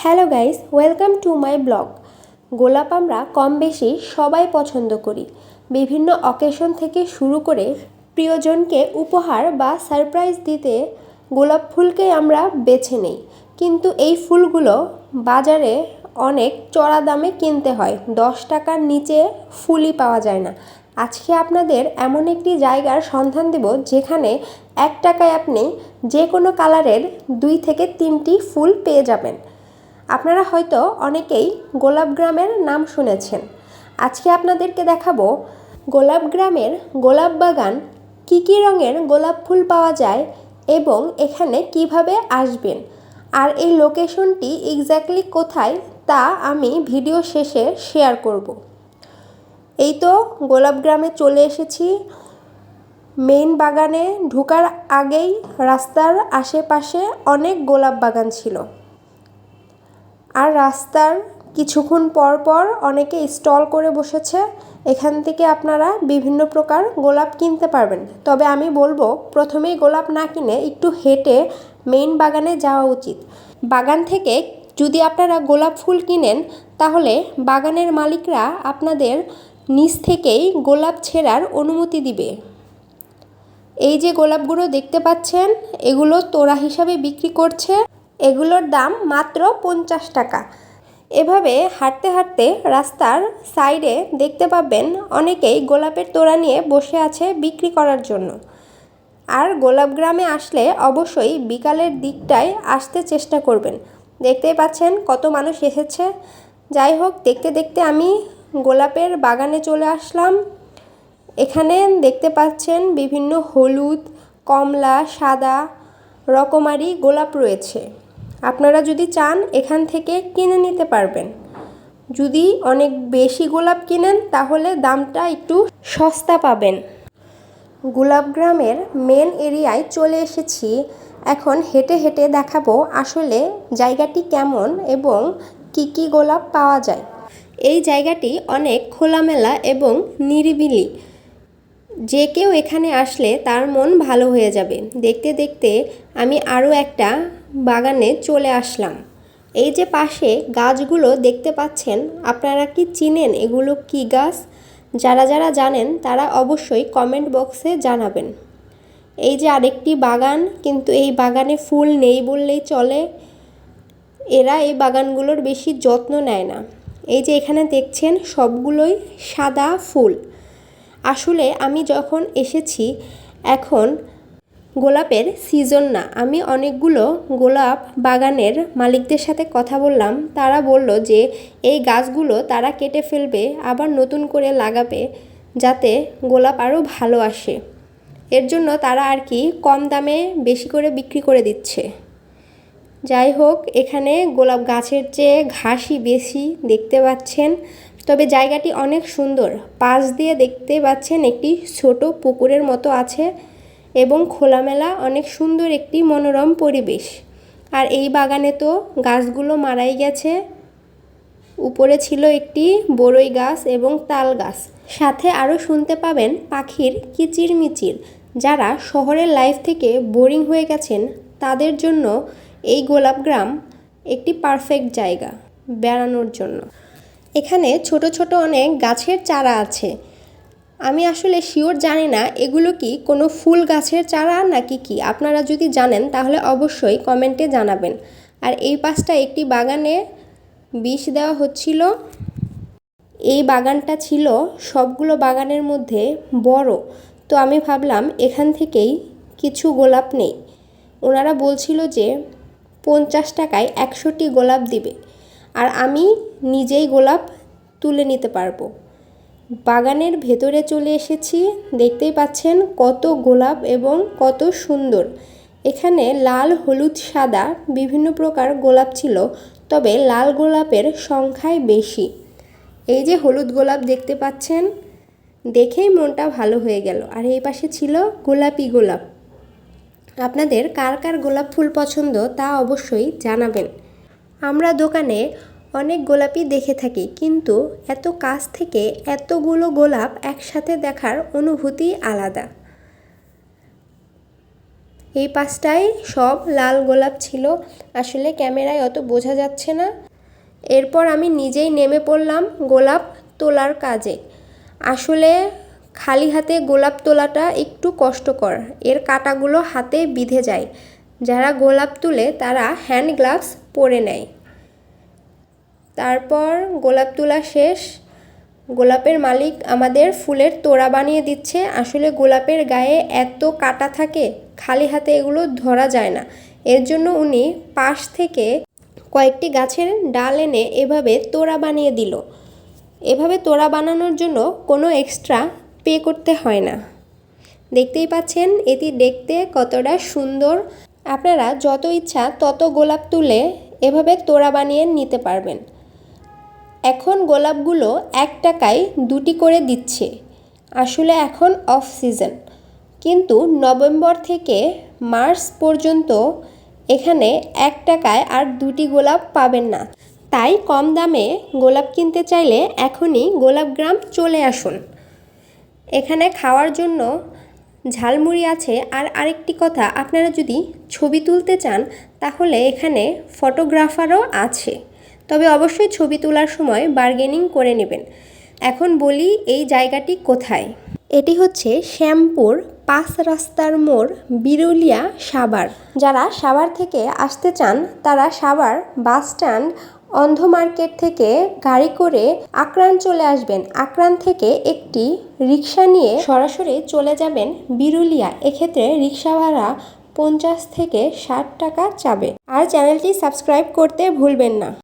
Hello guys, welcome to my blog. গোলাপ আমরা কম বেশি সবাই পছন্দ করি। বিভিন্ন অকেশন থেকে শুরু করে প্রিয়জনকে উপহার বা সারপ্রাইজ দিতে গোলাপ ফুলকে আমরা বেছে নেই। কিন্তু এই ফুলগুলো বাজারে অনেক চড়া দামে কিনতে হয়। দশ টাকার নিচে ফুলই পাওয়া যায় না। আজকে আপনাদের এমন একটি জায়গার সন্ধান দেব যেখানে এক টাকায় আপনি যে কোনো কালারের দুই থেকে তিনটি ফুল পেয়ে যাবেন। আপনারা হয়তো অনেকেই গোলাপ গ্রামের নাম শুনেছেন। আজকে আপনাদেরকে দেখাবো গোলাপ গ্রামের গোলাপ বাগান, কী কী রঙের গোলাপ ফুল পাওয়া যায় এবং এখানে কীভাবে আসবেন আর এই লোকেশনটি এক্স্যাক্টলি কোথায় তা আমি ভিডিও শেষে শেয়ার করব। এই তো গোলাপ গ্রামে চলে এসেছি। মেইন বাগানে ঢুকার আগেই রাস্তার আশেপাশে অনেক গোলাপ বাগান ছিল। আর রাস্তার কিছুক্ষণ পর পর অনেকে স্টল করে বসেছে। এখান থেকে আপনারা বিভিন্ন প্রকার গোলাপ কিনতে পারবেন। তবে আমি বলব, প্রথমেই গোলাপ না কিনে একটু হেঁটে মেইন বাগানে যাওয়া উচিত। বাগান থেকে যদি আপনারা গোলাপ ফুল কিনেন, তাহলে বাগানের মালিকরা আপনাদের নিচ থেকেই গোলাপ ছেঁড়ার অনুমতি দিবে। এই যে গোলাপগুলো দেখতে পাচ্ছেন, এগুলো তোড়া হিসাবে বিক্রি করছে। এগুলোর দাম মাত্র পঞ্চাশ টাকা। এভাবে হাঁটতে হাঁটতে রাস্তার সাইডে দেখতে পাবেন অনেকেই গোলাপের তোড়া নিয়ে বসে আছে বিক্রি করার জন্য। আর গোলাপ গ্রামে আসলে অবশ্যই বিকালের দিকটায় আসতে চেষ্টা করবেন। দেখতেই পাচ্ছেন কত মানুষ এসেছে। যাই হোক, দেখতে দেখতে আমি গোলাপের বাগানে চলে আসলাম। এখানে দেখতে পাচ্ছেন বিভিন্ন হলুদ, কমলা, সাদা রকমারি গোলাপ রয়েছে। আপনারা যদি চান, এখান থেকে কিনে নিতে পারবেন। যদি অনেক বেশি গোলাপ কিনেন, তাহলে দামটা একটু সস্তা পাবেন। গোলাপ গ্রামের মেন এরিয়ায় চলে এসেছি। এখন হেঁটে হেঁটে দেখাবো আসলে জায়গাটি কেমন এবং কি কি গোলাপ পাওয়া যায়। এই জায়গাটি অনেক খোলামেলা এবং নিরিবিলি। যে কেউ এখানে আসলে তার মন ভালো হয়ে যাবে। দেখতে দেখতে আমি আরও একটা বাগানে চলে আসলাম। এই যে পাশে গাছগুলো দেখতে পাচ্ছেন, আপনারা কি চিনেন এগুলো কি গাছ? যারা যারা জানেন তারা অবশ্যই কমেন্ট বক্সে জানাবেন। এই যে আরেকটি বাগান, কিন্তু এই বাগানে ফুল নেই বললেই চলে। এরা এই বাগানগুলোর বেশি যত্ন নেয় না। এই যে এখানে দেখছেন সবগুলোই সাদা ফুল। আসলে আমি যখন এসেছি, এখন গোলাপের সিজন না। আমি অনেকগুলো গোলাপ বাগানের মালিকদের সাথে কথা বললাম। তারা বলল যে, এই গাছগুলো তারা কেটে ফেলবে, আবার নতুন করে লাগাবে, যাতে গোলাপ আরও ভালো আসে। এর জন্য তারা আর কি কম দামে বেশি করে বিক্রি করে দিচ্ছে। যাই হোক, এখানে গোলাপ গাছের চেয়ে ঘাসই বেশি দেখতে পাচ্ছেন। তবে জায়গাটি অনেক সুন্দর। পাশ দিয়ে দেখতে পাচ্ছেন একটি ছোট পুকুরের মতো আছে। এবং খোলামেলা, অনেক সুন্দর একটি মনোরম পরিবেশ। আর এই বাগানে তো গাছগুলো মারাই গেছে। উপরে ছিল একটি বড়ই গাছ এবং তাল গাছ। সাথে আরও শুনতে পাবেন পাখির কিচিরমিচির। যারা শহরের লাইফ থেকে বোরিং হয়ে গেছেন, তাদের জন্য এই গোলাপ গ্রাম একটি পারফেক্ট জায়গা বেড়ানোর জন্য। এখানে ছোট ছোট অনেক গাছের চারা আছে। আমি আসলে শিওর জানি না এগুলো কি কোনো ফুল গাছের চারা নাকি কি? আপনারা যদি জানেন তাহলে অবশ্যই কমেন্টে জানাবেন। আর এই পাশটা একটি বাগানে বিষ দেওয়া হচ্ছিল। এই বাগানটা ছিল সবগুলো বাগানের মধ্যে বড়। তো আমি ভাবলাম এখান থেকেই কিছু গোলাপ নেই। ওনারা বলছিল যে পঞ্চাশ টাকায় একশোটি গোলাপ দিবে। আর আমি নিজেই গোলাপ তুলে নিতে পারব। বাগানের ভেতরে চলে এসেছি। দেখতেই পাচ্ছেন কত গোলাপ এবং কত সুন্দর। এখানে লাল, হলুদ, সাদা বিভিন্ন প্রকার গোলাপ ছিল, তবে লাল গোলাপের সংখ্যায় বেশি। এই যে হলুদ গোলাপ দেখতে পাচ্ছেন, দেখেই মনটা ভালো হয়ে গেল। আর এই পাশে ছিল গোলাপি গোলাপ। আপনাদের কার কার গোলাপ ফুল পছন্দ তা অবশ্যই জানাবেন। আমরা দোকানে অনেক গোলাপই দেখে থাকি, কিন্তু এত কাছ থেকে এতগুলো গোলাপ একসাথে দেখার অনুভূতি আলাদা। এই পাশটায় সব লাল গোলাপ ছিল। আসলে ক্যামেরায় অত বোঝা যাচ্ছে না। এরপর আমি নিজেই নেমে পড়লাম গোলাপ তোলার কাজে। আসলে খালি হাতে গোলাপ তোলাটা একটু কষ্টকর। এর কাঁটাগুলো হাতে বিঁধে যায়। যারা গোলাপ তুলে তারা হ্যান্ড গ্লাভস পরে নেয়। তারপর গোলাপ তোলা শেষ। গোলাপের মালিক আমাদের ফুলের তোড়া বানিয়ে দিচ্ছে। আসলে গোলাপের গায়ে এত কাটা থাকে, খালি হাতে এগুলো ধরা যায় না। এর জন্য উনি পাশ থেকে কয়েকটি গাছের ডাল এনে এভাবে তোড়া বানিয়ে দিল। এভাবে তোড়া বানানোর জন্য কোনো এক্সট্রা পে করতে হয় না। দেখতেই পাচ্ছেন, এটি দেখতে কতটা সুন্দর। আপনারা যত ইচ্ছা তত গোলাপ তুলে এভাবে তোড়া বানিয়ে নিতে পারবেন। এখন গোলাপগুলো এক টাকায় দুটি করে দিচ্ছে। আসলে এখন অফ সিজন কিন্তু নভেম্বর থেকে মার্চ পর্যন্ত এখানে এক টাকায় আর দুটি গোলাপ পাবেন না। তাই কম দামে গোলাপ কিনতে চাইলে এখনই গোলাপগ্রাম চলে আসুন। এখানে খাওয়ার জন্য ঝালমুড়ি আছে। আর আরেকটি কথা, আপনারা যদি ছবি তুলতে চান, তাহলে এখানে ফটোগ্রাফারও আছে। তবে অবশ্যই ছবি তোলার সময় বার্গেনিং করে নেবেন। এখন বলি, এই জায়গাটি কোথায়? এটি হচ্ছে শ্যামপুর পাঁচ রাস্তার মোড় বিরুলিয়া সাভার। যারা সাভার থেকে আসতে চান, তারা সাভার বাস স্ট্যান্ড অন্ধ মার্কেট থেকে গাড়ি করে আক্রান চলে আসবেন। আক্রান থেকে একটি রিক্সা নিয়ে সরাসরি চলে যাবেন বিরুলিয়া। এক্ষেত্রে রিক্সা ভাড়া পঞ্চাশ থেকে ষাট টাকা চাবে। আর চ্যানেলটি সাবস্ক্রাইব করতে ভুলবেন না।